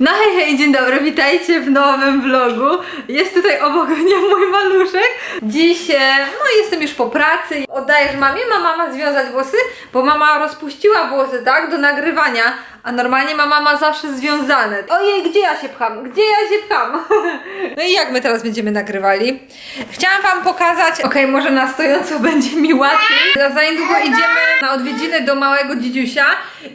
No hej, hej, dzień dobry, witajcie w nowym vlogu. Jest tutaj obok mnie mój maluszek. Dziś, no jestem już po pracy. Oddajesz mamie, ma mama związać włosy, bo mama rozpuściła włosy, tak, do nagrywania, a normalnie ma mama zawsze związane. Ojej, gdzie ja się pcham? Gdzie ja się pcham? No i jak my teraz będziemy nagrywali? Chciałam wam pokazać, okej, może na stojąco będzie mi łatwiej. Za niedługo idziemy na odwiedziny do małego dzidziusia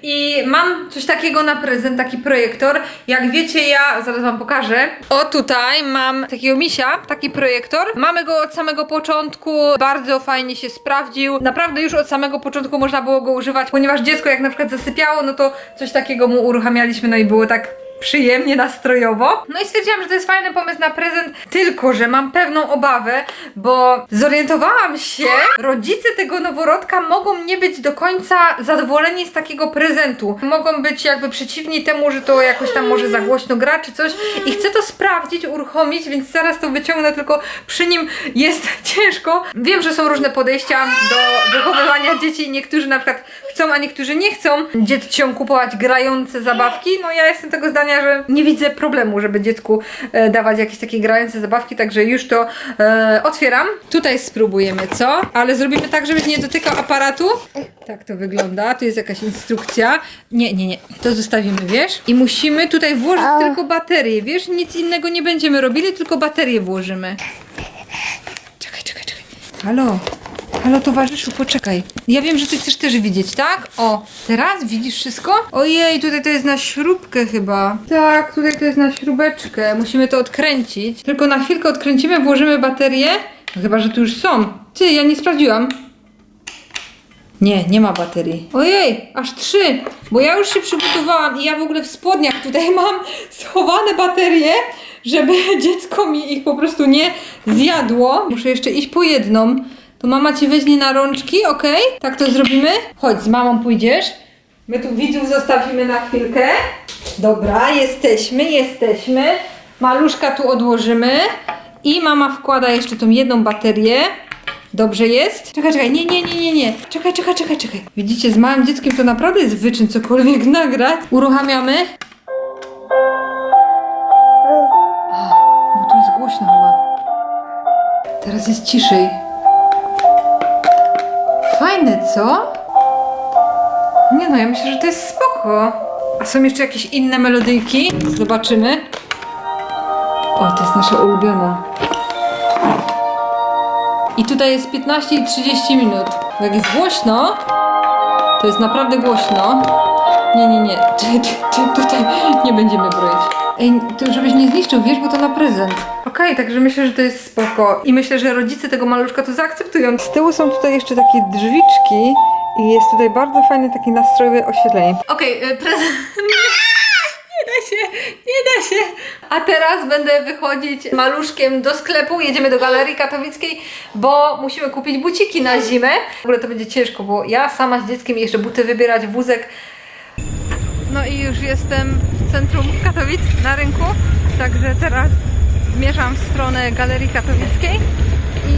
i mam coś takiego na prezent, taki projektor. Jak wiecie, ja zaraz wam pokażę. O tutaj mam takiego misia, taki projektor. Mamy go od samego początku, bardzo fajnie się sprawdził. Naprawdę już od samego początku można było go używać, ponieważ dziecko jak na przykład zasypiało, no to coś takiego mu uruchamialiśmy, no i było tak przyjemnie, nastrojowo. No i stwierdziłam, że to jest fajny pomysł na prezent, tylko że mam pewną obawę, bo zorientowałam się, rodzice tego noworodka mogą nie być do końca zadowoleni z takiego prezentu. Mogą być jakby przeciwni temu, że to jakoś tam może za głośno gra czy coś i chcę to sprawdzić, uruchomić, więc zaraz to wyciągnę, tylko przy nim jest ciężko. Wiem, że są różne podejścia do wychowywania dzieci, niektórzy na przykład chcą, a niektórzy nie chcą dzieciom kupować grające zabawki. No ja jestem tego zdania, że nie widzę problemu, żeby dziecku e, dawać jakieś takie grające zabawki, także już to e, otwieram. Tutaj spróbujemy, co? Ale zrobimy tak, żebyś nie dotykał aparatu. Tak to wygląda, tu jest jakaś instrukcja. Nie, nie, nie, to zostawimy, wiesz? I musimy tutaj włożyć tylko baterię, wiesz? Nic innego nie będziemy robili, tylko baterię włożymy. Czekaj, czekaj, czekaj. Halo, halo towarzyszu, poczekaj. Ja wiem, że ty chcesz też widzieć, tak? O, teraz widzisz wszystko? Ojej, tutaj to jest na śrubkę chyba. Tak, tutaj to jest na śrubeczkę. Musimy to odkręcić. Tylko na chwilkę odkręcimy, włożymy baterię. No chyba, że tu już są. Ty, ja nie sprawdziłam. Nie, nie ma baterii. Ojej, aż trzy, bo ja już się przygotowałam i ja w ogóle w spodniach tutaj mam schowane baterie, żeby dziecko mi ich po prostu nie zjadło. Muszę jeszcze iść po jedną. To mama ci weźmie na rączki, ok? Tak to zrobimy? Chodź, z mamą pójdziesz. My tu widzów zostawimy na chwilkę. Dobra, jesteśmy, jesteśmy. Maluszka tu odłożymy. I mama wkłada jeszcze tą jedną baterię. Dobrze jest? Czekaj, czekaj, nie, nie, nie, nie, nie. Czekaj, czekaj, czekaj, czekaj. Widzicie, z małym dzieckiem to naprawdę jest wyczyn cokolwiek nagrać. Uruchamiamy. A, bo tu jest głośno chyba. Teraz jest ciszej. Fajne, co? Nie no, ja myślę, że to jest spoko. A są jeszcze jakieś inne melodyjki? Zobaczymy. O, to jest nasza ulubiona. I tutaj jest 15 i 30 minut. Jak jest głośno, to jest naprawdę głośno. Nie, nie, nie. Tutaj nie będziemy broić. Ej, to żebyś nie zniszczył, wiesz, bo to na prezent. Okej, także myślę, że to jest spoko. I myślę, że rodzice tego maluszka to zaakceptują. Z tyłu są tutaj jeszcze takie drzwiczki i jest tutaj bardzo fajne takie nastrojowe oświetlenie. Okej, prezent... Nie da się, nie da się. A teraz będę wychodzić maluszkiem do sklepu, jedziemy do Galerii Katowickiej, bo musimy kupić buciki na zimę. W ogóle to będzie ciężko, bo ja sama z dzieckiem jeszcze buty wybierać, wózek. No i już jestem centrum Katowic na rynku, także teraz zmierzam w stronę Galerii Katowickiej i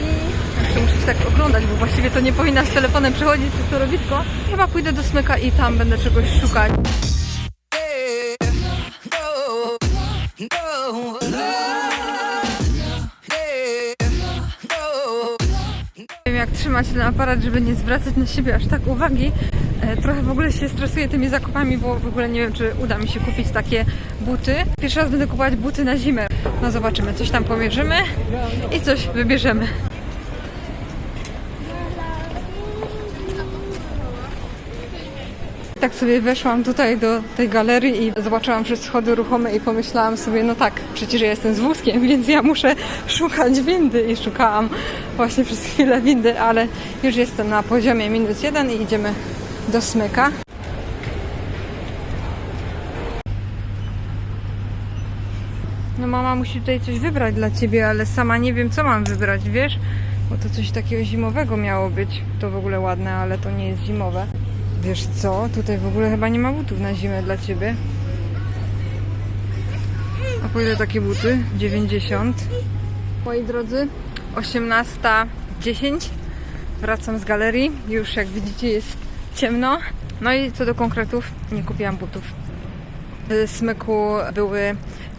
jeszcze muszę się tak oglądać, bo właściwie to nie powinna z telefonem przechodzić przez to robisko. Chyba pójdę do smyka i tam będę czegoś szukać. Nie wiem jak trzymać ten aparat, żeby nie zwracać na siebie aż tak uwagi. E, trochę w ogóle się stresuję tymi zakupami, bo w ogóle nie wiem, czy uda mi się kupić takie buty. Pierwszy raz będę kupować buty na zimę. No zobaczymy, coś tam pomierzymy i coś wybierzemy. Tak sobie weszłam tutaj do tej galerii i zobaczyłam, że schody ruchome i pomyślałam sobie, no tak, przecież ja jestem z wózkiem, więc ja muszę szukać windy i szukałam właśnie przez chwilę windy, ale już jestem na poziomie minus jeden i idziemy do smyka. No mama musi tutaj coś wybrać dla ciebie, ale sama nie wiem co mam wybrać, wiesz? Bo to coś takiego zimowego miało być. To w ogóle ładne, ale to nie jest zimowe. Wiesz co? Tutaj w ogóle chyba nie ma butów na zimę dla ciebie. A po ile takie buty? 90. Moi drodzy, 18.10. Wracam z galerii. Już jak widzicie jest ciemno. No i co do konkretów, nie kupiłam butów. W smyku były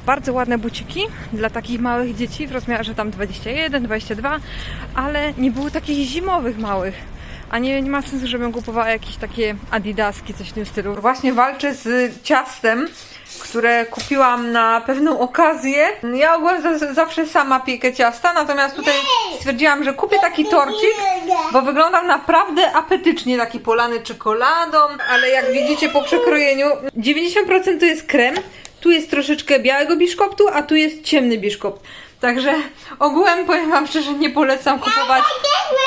bardzo ładne buciki dla takich małych dzieci w rozmiarze tam 21, 22, ale nie było takich zimowych małych. A nie, nie ma sensu, żebym kupowała jakieś takie adidaski, coś w tym stylu. Właśnie walczę z ciastem, które kupiłam na pewną okazję. Ja ogólnie za- zawsze sama piekę ciasta, natomiast tutaj stwierdziłam, że kupię taki torcik, bo wyglądał naprawdę apetycznie, taki polany czekoladą, ale jak widzicie po przekrojeniu, 90% to jest krem, tu jest troszeczkę białego biszkoptu, a tu jest ciemny biszkopt. Także ogółem powiem wam szczerze, nie polecam kupować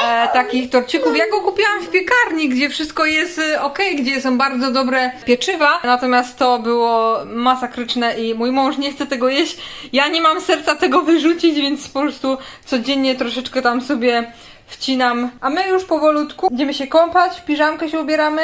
e, takich torcików. Ja go kupiłam w piekarni, gdzie wszystko jest e, ok, gdzie są bardzo dobre pieczywa. Natomiast to było masakryczne i mój mąż nie chce tego jeść. Ja nie mam serca tego wyrzucić, więc po prostu codziennie troszeczkę tam sobie wcinam. A my już powolutku idziemy się kąpać, piżamkę się ubieramy,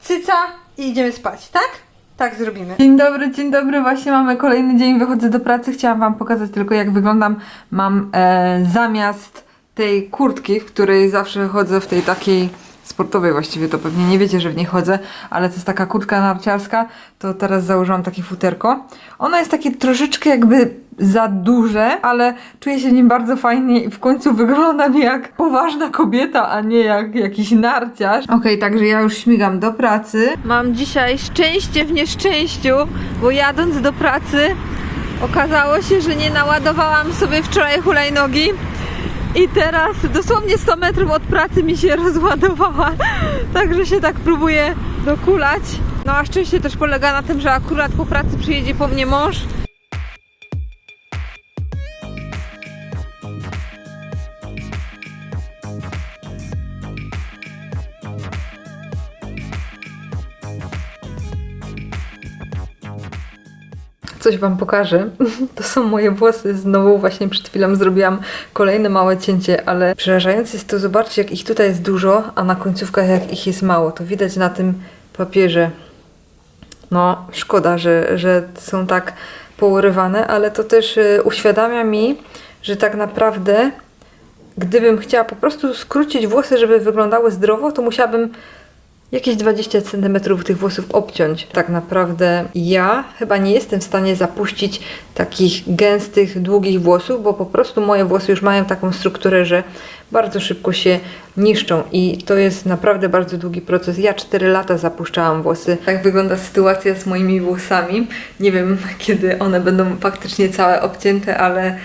cyca i idziemy spać, tak? Tak zrobimy. Dzień dobry, dzień dobry. Właśnie mamy kolejny dzień, wychodzę do pracy. Chciałam Wam pokazać tylko jak wyglądam. Mam e, zamiast tej kurtki, w której zawsze chodzę w tej takiej sportowej właściwie, to pewnie nie wiecie, że w niej chodzę, ale to jest taka kurtka narciarska, to teraz założyłam takie futerko. Ono jest takie troszeczkę jakby za duże, ale czuję się nim bardzo fajnie i w końcu wyglądam jak poważna kobieta, a nie jak jakiś narciarz. Okej, także ja już śmigam do pracy. Mam dzisiaj szczęście w nieszczęściu, bo jadąc do pracy okazało się, że nie naładowałam sobie wczoraj hulajnogi. I teraz dosłownie 100 metrów od pracy mi się rozładowała. Także się tak próbuję dokulać. No a szczęście też polega na tym, że akurat po pracy przyjedzie po mnie mąż. Coś Wam pokażę. To są moje włosy. Znowu właśnie przed chwilą zrobiłam kolejne małe cięcie, ale przerażające jest to, zobaczcie jak ich tutaj jest dużo, a na końcówkach jak ich jest mało. To widać na tym papierze. No, szkoda, że, że są tak pourywane, ale to też y, uświadamia mi, że tak naprawdę gdybym chciała po prostu skrócić włosy, żeby wyglądały zdrowo, to musiałabym jakieś 20 cm tych włosów obciąć. Tak naprawdę ja chyba nie jestem w stanie zapuścić takich gęstych, długich włosów, bo po prostu moje włosy już mają taką strukturę, że bardzo szybko się niszczą i to jest naprawdę bardzo długi proces. Ja 4 lata zapuszczałam włosy. Tak wygląda sytuacja z moimi włosami. Nie wiem, kiedy one będą faktycznie całe obcięte, ale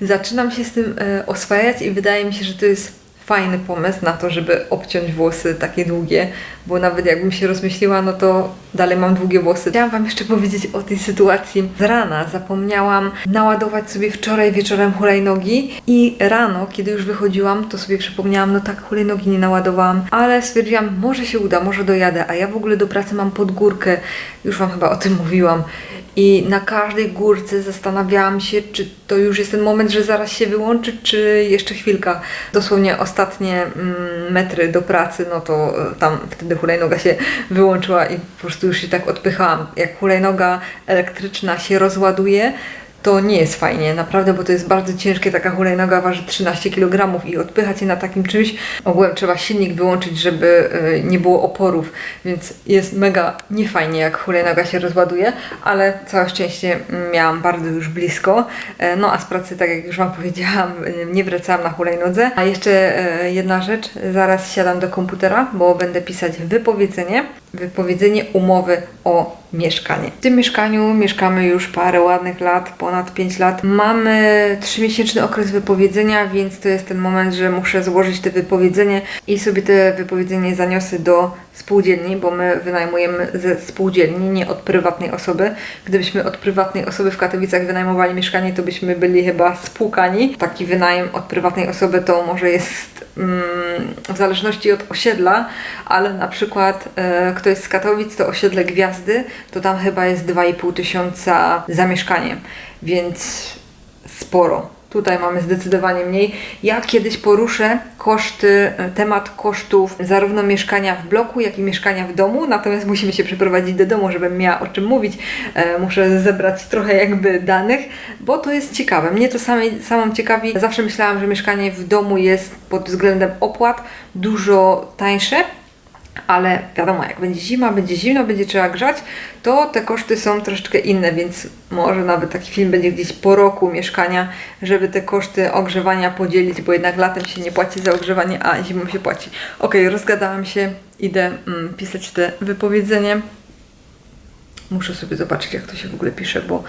zaczynam się z tym e, oswajać i wydaje mi się, że to jest fajny pomysł na to, żeby obciąć włosy takie długie, bo nawet jakbym się rozmyśliła, no to dalej mam długie włosy. Chciałam Wam jeszcze powiedzieć o tej sytuacji z rana. Zapomniałam naładować sobie wczoraj wieczorem hulajnogi i rano, kiedy już wychodziłam, to sobie przypomniałam, no tak, hulajnogi nie naładowałam, ale stwierdziłam, może się uda, może dojadę, a ja w ogóle do pracy mam pod górkę, już Wam chyba o tym mówiłam. I na każdej górce zastanawiałam się, czy to już jest ten moment, że zaraz się wyłączy, czy jeszcze chwilka. Dosłownie ostatnie mm, metry do pracy, no to e, tam wtedy hulajnoga się wyłączyła i po prostu już się tak odpychałam. Jak hulajnoga elektryczna się rozładuje, to nie jest fajnie, naprawdę, bo to jest bardzo ciężkie. Taka hulajnoga waży 13 kg i odpychać je na takim czymś. Ogółem trzeba silnik wyłączyć, żeby y, nie było oporów, więc jest mega niefajnie, jak hulajnoga się rozładuje, ale całe szczęście miałam bardzo już blisko. E, No a z pracy, tak jak już Wam powiedziałam, y, nie wracałam na hulajnodze. A jeszcze e, jedna rzecz, zaraz siadam do komputera, bo będę pisać wypowiedzenie. Wypowiedzenie umowy o mieszkanie. W tym mieszkaniu mieszkamy już parę ładnych lat, ponad 5 lat. Mamy trzymiesięczny okres wypowiedzenia, więc to jest ten moment, że muszę złożyć te wypowiedzenie i sobie te wypowiedzenie zaniosę do spółdzielni, bo my wynajmujemy ze spółdzielni, nie od prywatnej osoby. Gdybyśmy od prywatnej osoby w Katowicach wynajmowali mieszkanie, to byśmy byli chyba spłukani. Taki wynajem od prywatnej osoby to może jest mm, w zależności od osiedla, ale na przykład e, kto jest z Katowic, to osiedle Gwiazdy, to tam chyba jest 2,5 tysiąca za mieszkanie, więc sporo. Tutaj mamy zdecydowanie mniej. Ja kiedyś poruszę koszty, temat kosztów zarówno mieszkania w bloku, jak i mieszkania w domu, natomiast musimy się przeprowadzić do domu, żebym miała o czym mówić. E, muszę zebrać trochę jakby danych, bo to jest ciekawe. Mnie to samej, samą ciekawi. Zawsze myślałam, że mieszkanie w domu jest pod względem opłat dużo tańsze, ale wiadomo, jak będzie zima, będzie zimno, będzie trzeba grzać, to te koszty są troszeczkę inne, więc może nawet taki film będzie gdzieś po roku mieszkania, żeby te koszty ogrzewania podzielić, bo jednak latem się nie płaci za ogrzewanie, a zimą się płaci. Okej, rozgadałam się, idę mm, pisać te wypowiedzenie. Muszę sobie zobaczyć, jak to się w ogóle pisze, bo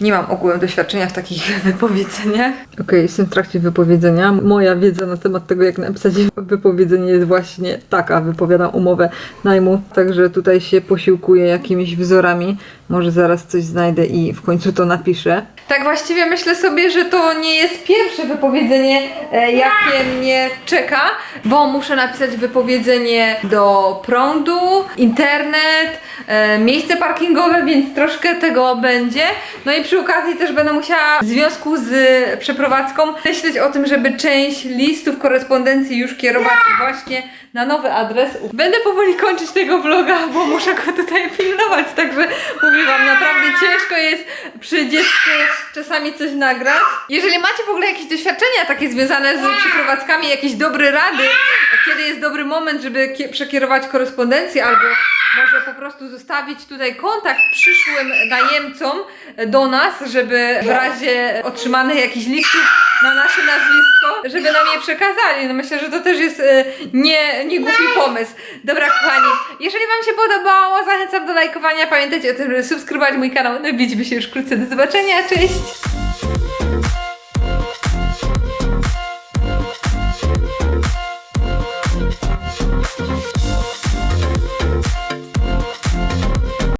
nie mam ogółem doświadczenia w takich wypowiedzeniach. Okej, jestem w trakcie wypowiedzenia. Moja wiedza na temat tego, jak napisać wypowiedzenie jest właśnie taka. Wypowiadam umowę najmu, także tutaj się posiłkuję jakimiś wzorami. Może zaraz coś znajdę i w końcu to napiszę. Tak właściwie myślę sobie, że to nie jest pierwsze wypowiedzenie, e, jakie mnie czeka, bo muszę napisać wypowiedzenie do prądu, internet, e, miejsce parkingowe, więc troszkę tego będzie. No i przy okazji też będę musiała w związku z przeprowadzką myśleć o tym, żeby część listów korespondencji już kierować właśnie na nowy adres. Będę powoli kończyć tego vloga, bo muszę go tutaj pilnować, także mówię wam, naprawdę ciężko jest przy dziecku czasami coś nagrać. Jeżeli macie w ogóle jakieś doświadczenia takie związane z przeprowadzkami, jakieś dobre rady, kiedy jest dobry moment, żeby kie- przekierować korespondencję albo może po prostu zostawić tutaj kontakt przyszłym najemcom do nas, żeby w razie otrzymanych jakichś listów na nasze nazwisko, żeby nam je przekazali. No myślę, że to też jest e, nie, nie głupi pomysł. Dobra, kochani, jeżeli Wam się podobało, zachęcam do lajkowania. Pamiętajcie o tym, żeby subskrybować mój kanał. No widzimy się już wkrótce. Do zobaczenia, cześć!